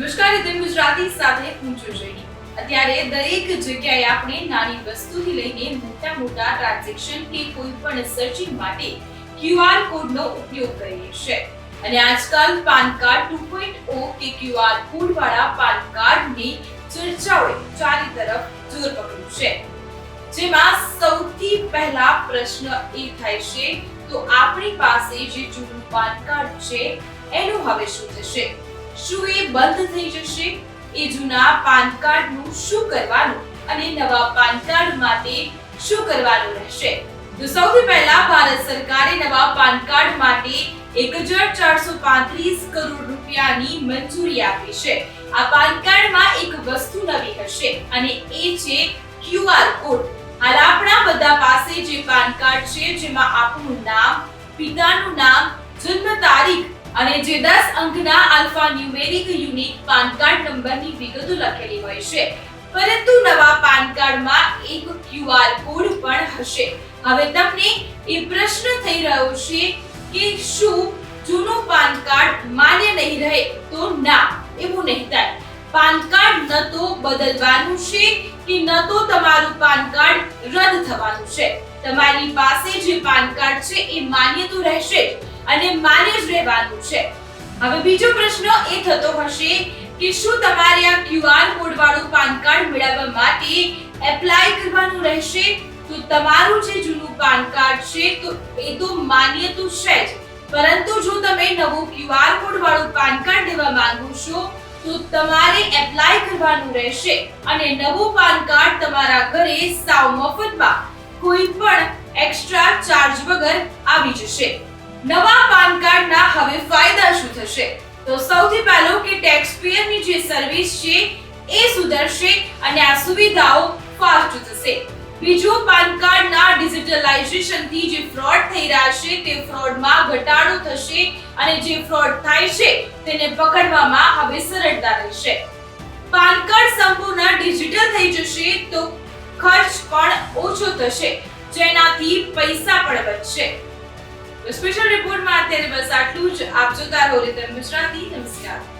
ગુજરાતી સાથે ઊંચું જઈને અત્યારે દરેક જગ્યાએ આપણે નાની વસ્તુથી લઈને મોટા મોટા ટ્રાન્ઝેક્શન કે કોઈ પણ સર્ચિંગ માટે ક્યુઆર કોડનો ઉપયોગ કરીએ છીએ. અને આજકાલ પાન કાર્ડ 2.0 કે ક્યુઆર કોડ વાળા પાન કાર્ડની ચર્ચાઓએ ચારે તરફ જોર પકડ્યું છે. જેમાં સૌથી પહેલા પ્રશ્ન એ થાય છે, તો આપણી પાસે જે જૂનું પાન કાર્ડ છે, એનું હવે શું થશે? શું એ બંધ થઈ જશે. એ જૂના પાન કાર્ડનું શું કરવાનું અને નવા પાન કાર્ડ માટે શું કરવાનું રહેશે? તો સૌથી પહેલા ભારત સરકારે નવા પાન કાર્ડ માટે એક હજાર ચારસો પાંત્રીસ કરોડ રૂપિયાની મંજૂરી આપી છે. આ પાન કાર્ડમાં એક વસ્તુ નવી હશે અને એ છે ક્યુઆર કોડ. હાલ આપણા બધા પાસે જે પાન કાર્ડ છે, જેમાં આપણું નામ, પિતાનું નામ, જન્મ તારીખ અને જે 10 અંકના alphanumeric unique PAN card નંબરની વિગતો લખેલી હોય છે. પરંતુ નવા પાન કાર્ડમાં એક ક્યુઆર કોડ પણ હશે. હવે તમને એ પ્રશ્ન થઈ રહ્યો છે કે શું જૂનું પાન કાર્ડ માન્ય નહીં રહે તો ના, એવું નહીં થાય. પાન કાર્ડ ન તો બદલવાનું છે કે ન તો તમારું પાન કાર્ડ રદ થવાનું છે. તમારી પાસે જે પાન કાર્ડ છે એ માન્ય તો રહેશે અને માન્ય જ રહેવાનું છે. હવે બીજો પ્રશ્ન એ થતો હશે કે શું તમારે આ ક્યુઆર કોડ વાળું પાન કાર્ડ મેળવવા માટે એપ્લાય કરવાનું રહેશે? તો તમારું જે જૂનું પાન કાર્ડ છે તો એ તો માન્ય તો છે જ. પરંતુ જો તમે નવું ક્યુઆર કોડ વાળું પાન કાર્ડ લેવા માંગો છો, તો તમારે એપ્લાય કરવાનું રહેશે અને નવું પાન કાર્ડ તમારા ઘરે સાવ મફતમાં કોઈ પણ એક્સ્ટ્રા ચાર્જ વગર આવી જશે. નવા પાન કાર્ડના હવે ફાયદા શું થશે? તો સૌથી પહેલો કે ટેક્સ પેયરની જે સર્વિસ છે, એ સુધરશે અને આ સુવિધાઓ ફાસ્ટ થશે. બીજું પાન કાર્ડના ડિજિટલાઇઝેશનથી જે ફ્રોડ થઈ રહ્યા છે, તે ફ્રોડમાં ઘટાડો થશે અને જે ફ્રોડ થાય છે, તેને પકડવામાં હવે સરળતા રહેશે. પાન કાર્ડ સંપૂર્ણ ઓછો થશે, જેનાથી પૈસા પણ બચશે. સ્પેશિયલ રિપોર્ટમાં અત્યારે બસ આટલું જ. આપ જોતા રહો રીતમ ગુજરાતી. નમસ્કાર.